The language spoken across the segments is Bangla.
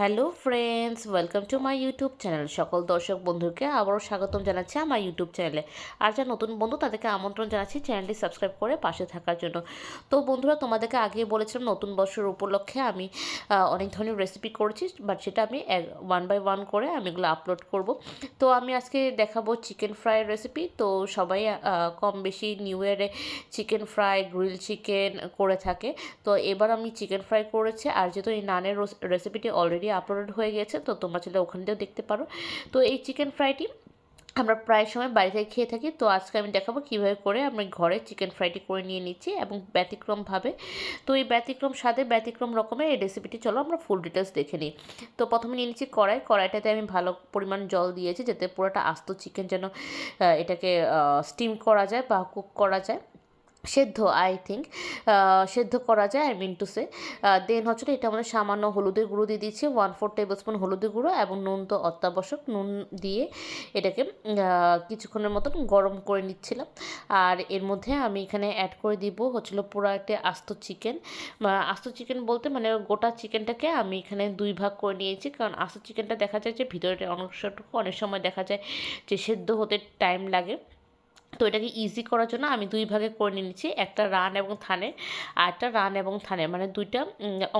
Hello friends, welcome to my YouTube channel. সকল দর্শক বন্ধুকে আবারও স্বাগতম জানাচ্ছি আমার ইউটিউব চ্যানেলে। আর যা নতুন বন্ধু, তাদেরকে আমন্ত্রণ জানাচ্ছি চ্যানেলটি সাবস্ক্রাইব করে পাশে থাকার জন্য। তো বন্ধুরা, তোমাদেরকে আগে বলেছিলাম নতুন বছর উপলক্ষে আমি অনেক ধরনের রেসিপি করেছি বাট সেটা আমি ওয়ান বাই ওয়ান করে আমি এগুলো আপলোড করব। তো আমি আজকে দেখাবো চিকেন ফ্রাই রেসিপি তো সবাই কম বেশি নিউ ইয়ারে চিকেন ফ্রাই গ্রিল চিকেন করে থাকে। তো এবার আমি চিকেন ফ্রাই করেছি। আর যেহেতু এই নানের রেসিপিটি অলরেডি আপলোড হয়ে গেছে, তো তোমরা চাইলে ওখান দিয়েও দেখতে পারো। তো এই চিকেন ফ্রাইটি আমরা প্রায় সময় বাড়ি থেকে খেয়ে থাকি, তো আজকে আমি দেখাবো কীভাবে করে আমরা ঘরে চিকেন ফ্রাইটি করে নিয়ে নিচ্ছি এবং ব্যতিক্রমভাবে। তো এই ব্যতিক্রম স্বাদে ব্যতিক্রম রকমের এই রেসিপিটি চলো আমরা ফুল ডিটেলস দেখে নিই। তো প্রথমে নিয়ে নিচ্ছি কড়াই, কড়াইটাতে আমি ভালো পরিমাণ জল দিয়েছি, যাতে পুরোটা আস্ত চিকেন যেন এটাকে স্টিম করা যায় বা কুক করা যায়। সেদ্ধ আই থিঙ্ক সেদ্ধ করা যায় I mean to say then হচ্ছে এটা আমাদের সামান্য হলুদের গুঁড়ো দিয়ে দিচ্ছি ওয়ান ফোর টেবিল স্পুন হলুদের গুঁড়ো এবং নুন তো অত্যাবশ্যক, নুন দিয়ে এটাকে কিছুক্ষণের মতন গরম করে নিচ্ছিলাম। আর এর মধ্যে আমি এখানে অ্যাড করে দিব হচ্ছিল পুরো একটা আস্ত চিকেন আস্ত চিকেন বলতে মানে গোটা চিকেনটাকে আমি এখানে দুই ভাগ করে নিয়েছি, কারণ আস্ত চিকেনটা দেখা যায় যে ভিতরে অংশটুকু অনেক সময় দেখা যায় যে সেদ্ধ হতে টাইম লাগে। তো এটাকে ইজি করার জন্য আমি দুই ভাগে করে নিয়ে নিচ্ছি, একটা রান এবং থানে আর একটা রান এবং থানে মানে দুইটা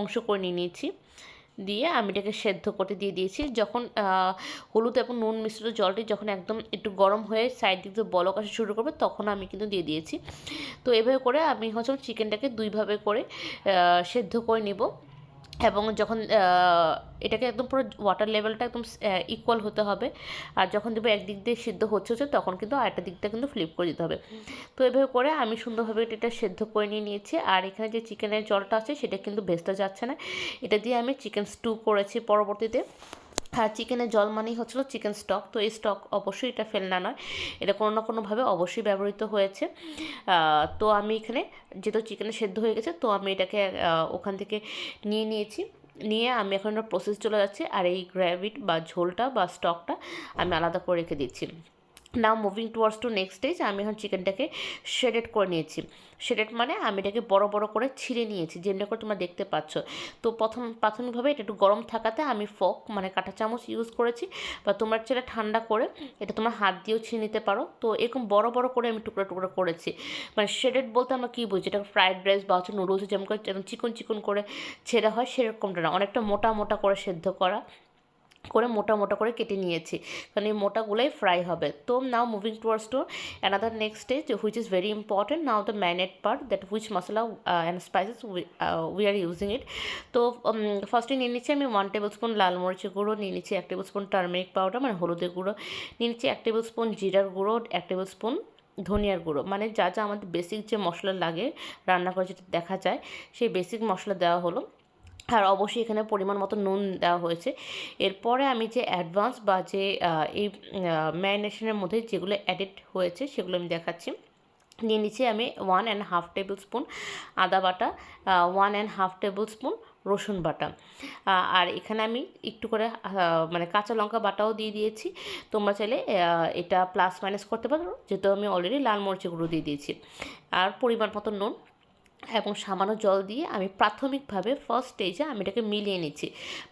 অংশ করে নিয়ে নিয়েছি। দিয়ে আমি এটাকে সেদ্ধ করতে দিয়ে দিয়েছি। যখন হলুদ এবং নুন মিশ্রিত জলটি যখন একদম একটু গরম হয়ে সাইড দিক দিয়ে বলক আসা শুরু করবে, তখন আমি কিন্তু দিয়ে দিয়েছি। তো এভাবে করে আমি হচ্ছে চিকেনটাকে দুইভাবে করে সেদ্ধ করে নিব। এবং যখন এটাকে একদম পুরো ওয়াটার লেভেলটা একদম ইকুয়াল হতে হবে। আর যখন দেবো একদিক দিয়ে সিদ্ধ হচ্ছে হচ্ছে, তখন কিন্তু আরেকটা দিকটা কিন্তু ফ্লিপ করে দিতে হবে। তো এভাবে করে আমি সুন্দরভাবে এটা সেদ্ধ করে নিয়ে নিয়েছি। আর এখানে যে চিকেনের জলটা আছে, সেটা কিন্তু ভেস্তে যাচ্ছে না। এটা দিয়ে আমি চিকেন স্টু করেছি পরবর্তীতে। আর চিকেনের জল মানেই হচ্ছিল চিকেন স্টক। তো এই স্টক অবশ্যই এটা ফেলনা নয়। এটা কোনো না কোনোভাবে অবশ্যই ব্যবহৃত হয়েছে। তো আমি এখানে যেহেতু চিকেনে সেদ্ধ হয়ে গেছে, তো আমি এটাকে ওখান থেকে নিয়ে নিয়েছি। নিয়ে আমি এখন প্রসেস চলে যাচ্ছে। আর এই গ্র্যাভিট বা ঝোলটা বা স্টকটা আমি আলাদা করে রেখে দিচ্ছি। Now moving towards to next stage আমি এখন চিকেনটাকে শেডেড করে নিয়েছি। শেডেড মানে আমি এটাকে বড় বড় করে ছিঁড়ে নিয়েছি, যেমনি করে তোমরা দেখতে পাচ্ছ। তো প্রথম, প্রাথমিকভাবে এটা একটু গরম থাকাতে আমি ফক মানে কাঁটা চামচ ইউজ করেছি, বা তোমরা সেটা ঠান্ডা করে এটা তোমার হাত দিয়েও ছিঁড়ে নিতে পারো। তো এরকম বড় বড় করে আমি টুকরো টুকরো করেছি। মানে শেডেড বলতে আমরা কী বুঝি? এটা ফ্রাইড রাইস বা হচ্ছে নুডলস যেমন করে চিকন চিকন করে ছেঁড়া হয়, সেরকমটা না। অনেকটা মোটা মোটা করে সেদ্ধ করা। করে মোটা মোটা করে কেটে নিয়েছি। কারণ এই মোটাগুলোই ফ্রাই হবে। তো now moving towards to another next stage which is very important now the marinate part that which masala and spices we are using it তো ফার্স্টে নিয়ে নিচ্ছি আমি ওয়ান টেবিল স্পুন লাল মরিচের গুঁড়ো, নিয়ে নিচ্ছি এক টেবিল স্পুন টার্মেরিক পাউডার মানে হলুদের গুঁড়ো, নিয়ে নিচ্ছি এক টেবিল স্পুন জিরার গুঁড়ো, এক টেবিল স্পুন ধনিয়ার গুঁড়ো। মানে যা যা আমাদের বেসিক যে মশলা লাগে রান্না করে যেটা দেখা যায়, সেই বেসিক মশলা দেওয়া হলো। আর অবশ্যই এখানে পরিমাণ মতো নুন দেওয়া হয়েছে। এরপরে আমি যে অ্যাডভান্স বা যে এই ম্যারিনেশনের মধ্যে যেগুলো অ্যাডেড হয়েছে সেগুলো আমি দেখাচ্ছি। নিয়ে নিচ্ছি আমি one and half tablespoon আদা বাটা one and half tablespoon রসুন বাটা। আর এখানে আমি একটু করে মানে কাঁচা লঙ্কা বাটাও দিয়ে দিয়েছি। তোমরা চাইলে এটা প্লাস মাইনাস করতে পারো। যেহেতু আমি অলরেডি লাল মরিচের গুঁড়ো দিয়ে দিয়েছি। আর পরিমাণ মতো নুন। এবং সামান্য জল দিয়ে আমি প্রাথমিকভাবে ফার্স্ট স্টেজে আমি এটাকে মিলিয়ে নিচ্ছি।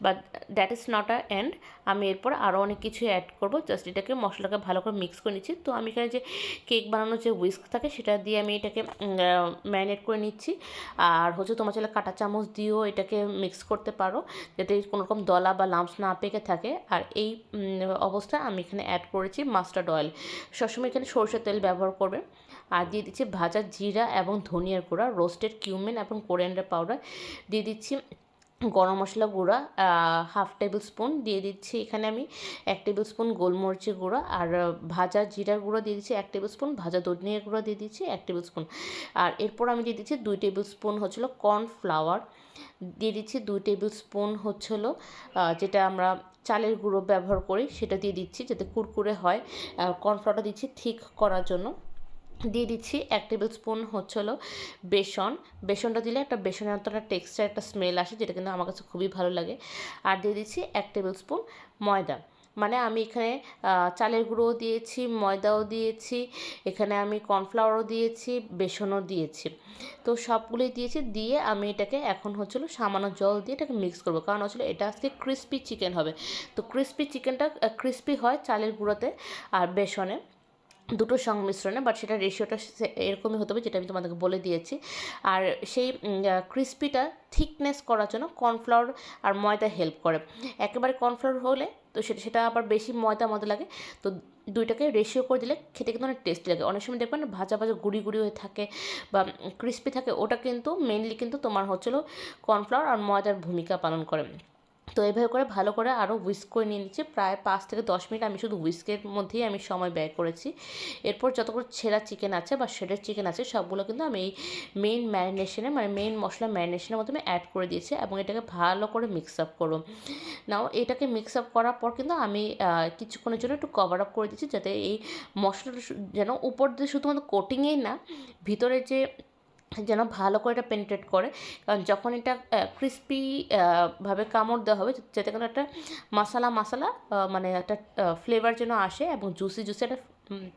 But that is not a end আমি এরপর আরও অনেক কিছু অ্যাড করব। জাস্ট এটাকে মশলাকে ভালো করে মিক্স করে নিচ্ছি। তো আমি এখানে যে কেক বানানোর যে উইস্ক থাকে সেটা দিয়ে আমি এটাকে ম্যারিনেট করে নিচ্ছি। আর হচ্ছে তোমার চাইলে কাঁটা চামচ দিয়েও এটাকে মিক্স করতে পারো। যাতে কোনো রকম দলা বা লাম্পস না পেকে থাকে। আর এই উম, অবস্থায় আমি এখানে অ্যাড করেছি মাস্টার্ড অয়েল সবসময় এখানে সরষের তেল ব্যবহার করবে। আর দিয়ে দিচ্ছি ভাজা জিরা এবং ধনিয়ার গুঁড়া রোস্টেড কিউমিন এবং কোরিয়ান্ডার পাউডার দিয়ে দিচ্ছি গরম মশলা গুঁড়া হাফ টেবিল স্পুন দিয়ে দিচ্ছি এখানে আমি এক টেবিল স্পুন গোলমরিচের গুঁড়া আর ভাজা জিরার গুঁড়ো দিয়ে দিচ্ছি এক টেবিল স্পুন ভাজা ধনিয়ার গুঁড়ো দিয়ে দিচ্ছি এক টেবিল স্পুন আর এরপর আমি দিয়ে দিচ্ছি দুই টেবিল স্পুন হচ্ছিল কর্নফ্লাওয়ার দিয়ে দিচ্ছি দুই টেবিল স্পুন হচ্ছিল যেটা আমরা চালের গুঁড়ো ব্যবহার করি, সেটা দিয়ে দিচ্ছি যাতে কুরকুরে হয়। কর্নফ্লাওয়ারটা দিচ্ছি ঠিক করার জন্য। দিয়ে দিচ্ছি এক টেবিল স্পুন হচ্ছে হলো বেসন। বেসনটা দিলে একটা বেসনের একটা টেক্সচার একটা স্মেল আসে, যেটা কিন্তু আমার কাছে খুবই ভালো লাগে। আর দিয়ে দিচ্ছি এক টেবিল স্পুন ময়দা। মানে আমি এখানে চালের গুঁড়োও দিয়েছি, ময়দাও দিয়েছি, এখানে আমি কর্নফ্লাওয়ারও দিয়েছি, বেসনও দিয়েছি। তো সবগুলোই দিয়েছি, দিয়ে আমি এটাকে এখন হচ্ছিল সামান্য জল দিয়ে এটাকে মিক্স করব। কারণ হচ্ছিল এটা আজকে ক্রিস্পি চিকেন হবে। তো ক্রিস্পি চিকেনটা ক্রিস্পি হয় চালের গুঁড়োতে আর বেসনে। দুটোর সংমিশ্রণে বাট সেটা রেশিওটা এরকমই হতে হবে যেটা আমি তোমাদেরকে বলে দিয়েছি। আর সেই ক্রিস্পিটা থিকনেস করার জন্য কর্নফ্লাওয়ার আর ময়দা হেল্প করে। একেবারে কর্নফ্লাওয়ার হলে তো সেটা সেটা আবার বেশি ময়দা মতো লাগে, তো দুইটাকে রেশিও করে দিলে খেতে কিন্তু অনেক টেস্টি লাগে। অনেক সময় দেখবেন ভাজা ভাজা গুড়ি গুড়ি হয়ে থাকে বা ক্রিস্পি থাকে, ওটা কিন্তু মেনলি কিন্তু তোমার হচ্ছিল কর্নফ্লাওয়ার আর ময়দার ভূমিকা পালন করে। তো এইভাবে করে ভালো করে আরও উইস্ক করে নিয়ে নিচ্ছি। প্রায় পাঁচ থেকে দশ মিনিট আমি শুধু উইস্কের মধ্যেই আমি সময় ব্যয় করেছি। এরপর যতগুলো ছেঁড়া চিকেন আছে বা শেডের চিকেন আছে, সবগুলো কিন্তু আমি এই মেইন ম্যারিনেশনে মানে মেইন মশলা ম্যারিনেশনের মাধ্যমে অ্যাড করে দিয়েছি এবং এটাকে ভালো করে মিক্স আপ করব নাও এটাকে মিক্স আপ করার পর কিন্তু আমি কিছুক্ষণের জন্য একটু কভার আপ করে দিচ্ছি যাতে এই মশলাটা যেন উপর দিয়ে শুধুমাত্র কোটিংয়েই না, ভিতরে যে যেন ভালো করে এটা পেনিট্রেট করে। কারণ যখন এটা ক্রিস্পি ভাবে কামড় দেওয়া হবে, যাতে কোনো একটা মশালা মশালা মানে একটা ফ্লেভার যেন আসে এবং জুসি জুসি একটা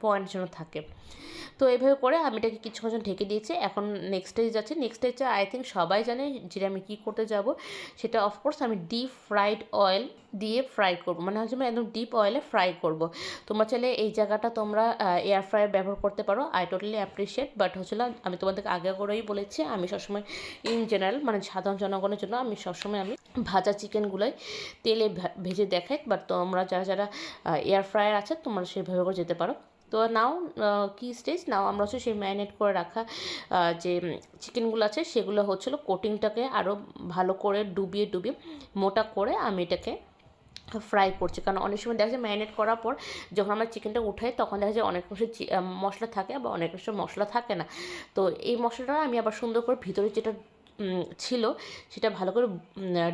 পয়েন্ট যেন থাকে। তো এইভাবে করে আমি এটাকে কিছুক্ষণ ঢেকে দিয়েছি। এখন নেক্সট স্টেজ যাচ্ছে। নেক্সট স্টেজে আই থিঙ্ক সবাই জানে যেটা আমি কী করতে যাব। সেটা অফকোর্স আমি ডিপ ফ্রাইড অয়েল দিয়ে ফ্রাই করব। মানে হচ্ছে আমি একদম ডিপ অয়েলে ফ্রাই করব। তোমরা চাইলে এই জায়গাটা তোমরা এয়ার ফ্রায়ার ব্যবহার করতে পারো। আই টোটালি অ্যাপ্রিসিয়েট বাট হচ্ছিল আমি তোমাদেরকে আগে করেই বলেছি, আমি সবসময় ইন জেনারেল মানে সাধারণ জনগণের জন্য আমি সবসময় আমি ভাজা চিকেনগুলোই তেলে ভেজে দেখাই বাট তোমরা যারা যারা এয়ার ফ্রায়ার আছে, তোমরা সেইভাবে করে যেতে পারো। তো নাও কি স্টেজ নাও আমরা হচ্ছে সেই ম্যারিনেট করে রাখা যে চিকেনগুলো আছে, সেগুলো হচ্ছিল কোটিংটাকে আরও ভালো করে ডুবিয়ে ডুবিয়ে মোটা করে আমি এটাকে ফ্রাই করছে। কারণ অনেক সময় দেখা যায় ম্যারিনেট করার পর যখন আমরা চিকেনটা উঠাই, তখন দেখা যায় অনেক অংশে মশলা থাকে বা অনেক অংশে মশলা থাকে না। তো এই মশলাটা আমি আবার সুন্দর করে ভিতরে যেটা ছিল, সেটা ভালো করে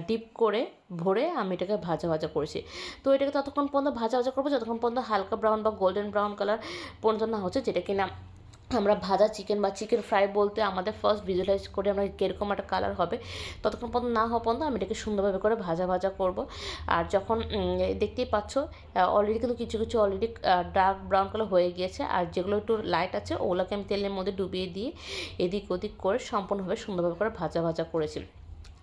ডিপ করে ভরে আমি এটাকে ভাজা ভাজা করেছি। তো এটাকে ততক্ষণ পর্যন্ত ভাজা ভাজা করব, যতক্ষণ পর্যন্ত হালকা ব্রাউন বা গোল্ডেন ব্রাউন কালার পর্যন্ত না হচ্ছে, যেটা কিনা আমরা ভাজা চিকেন বা চিকেন ফ্রাই বলতে আমাদের ফার্স্ট ভিজুয়ালাইজ করে আমরা কীরকম একটা কালার হবে, ততক্ষণ পর্যন্ত না হওয়া পর্যন্ত আমি এটাকে সুন্দরভাবে করে ভাজা ভাজা করব। আর যখন দেখতেই পাচ্ছ অলরেডি কিন্তু কিছু কিছু অলরেডি ডার্ক ব্রাউন কালার হয়ে গিয়েছে। আর যেগুলো একটু লাইট আছে, ওগুলোকে আমি তেলের মধ্যে ডুবিয়ে দিয়ে এদিক ওদিক করে সম্পূর্ণভাবে সুন্দরভাবে করে ভাজা ভাজা করেছি।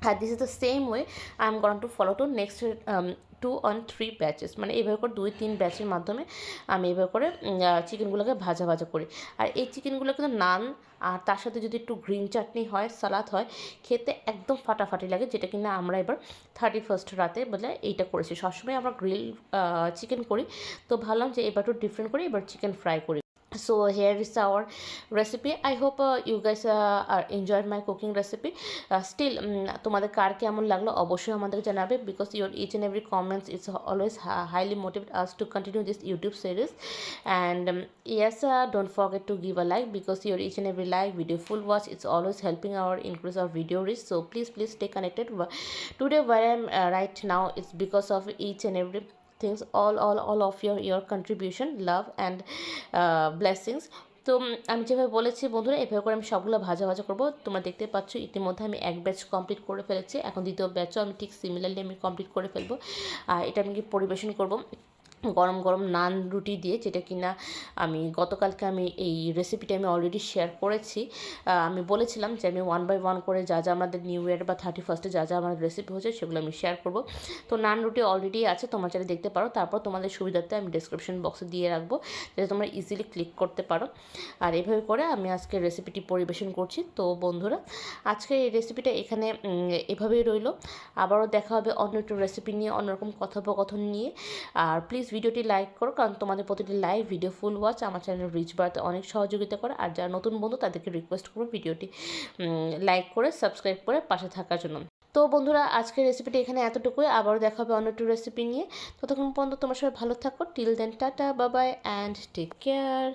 আর this is the same way I am gonna follow to next to on three batches মানে এইভাবে করে দুই, তিন ব্যাচের মাধ্যমে আমি এইভাবে করে চিকেনগুলোকে ভাজা ভাজা করি। আর এই চিকেনগুলো কিন্তু নান, আর তার সাথে যদি একটু গ্রিন চাটনি হয় সালাদ হয়, খেতে একদম ফাটাফাটি লাগে, যেটা কিনা আমরা এবার থার্টি ফার্স্ট রাতে বলে এইটা করেছি। সবসময় আমরা গ্রিল চিকেন করি। তো ভাবলাম যে এবার একটু ডিফারেন্ট করি, এবার চিকেন ফ্রাই করি। So here is our recipe i hope uh, you guys uh, are enjoyed my cooking recipe uh, still তোমাদের কার কেমন লাগল অবশ্যই আমাদেরকে জানাবে because your each and every comments it's always highly motivate us to continue this YouTube series and um, yes uh, don't forget to give a like because your each and every like video full watch it's always helping our increase our video reach so please please stay connected today where i'm uh, right now it's because of each and all all all of all of contribution love and blessings তো আমি যেভাবে বলেছি বন্ধুরা, এভাবে করে আমি সবগুলো ভাজা ভাজা করব। তোমরা দেখতে পাচ্ছ ইতিমধ্যে আমি এক ব্যাচ কমপ্লিট করে ফেলেছি। এখন দ্বিতীয় ব্যাচও আমি ঠিক সিমিলারলি আমি কমপ্লিট করে ফেলব। আর এটা আমি পরিবেশন করব? গরম গরম নান রুটি দিয়ে, যেটা কিনা আমি গতকালকে আমি এই রেসিপিটা আমি অলরেডি শেয়ার করেছি। আমি বলেছিলাম যে আমি ওয়ান বাই ওয়ান করে যা যা আমাদের নিউ ইয়ার বা থার্টি ফার্স্টে যা যা আমাদের রেসিপি হচ্ছে সেগুলো আমি শেয়ার করব। তো নান রুটি অলরেডি আছে, তোমার চাইলে দেখতে পারো। তারপর তোমাদের সুবিধার্থে আমি ডিসক্রিপশন বক্সে দিয়ে রাখব, যাতে তোমরা ইজিলি ক্লিক করতে পারো। আর এভাবে করে আমি আজকে রেসিপিটি পরিবেশন করছি। তো বন্ধুরা, আজকে এই রেসিপিটা এখানে এভাবেই রইল। আবারও দেখা হবে অন্য একটু রেসিপি নিয়ে, অন্যরকম কথোপকথন নিয়ে। আর প্লিজ ভিডিওটি লাইক করো, কারণ তোমাদের প্রতিটি লাইভ ভিডিও ফুল ওয়াচ আমার চ্যানেল রিচ বাড়তে অনেক সহযোগিতা করে। আর যারা নতুন বন্ধু, তাদেরকে রিকোয়েস্ট করব ভিডিওটি লাইক করে সাবস্ক্রাইব করে পাশে থাকার জন্য। তো বন্ধুরা, আজকের রেসিপিটি এখানে এতটুকুই। আবারও দেখা হবে অন্য একটু রেসিপি নিয়ে। ততক্ষণ পর্যন্ত তোমার সবাই ভালো থাকো। Till then tata bye bye and take care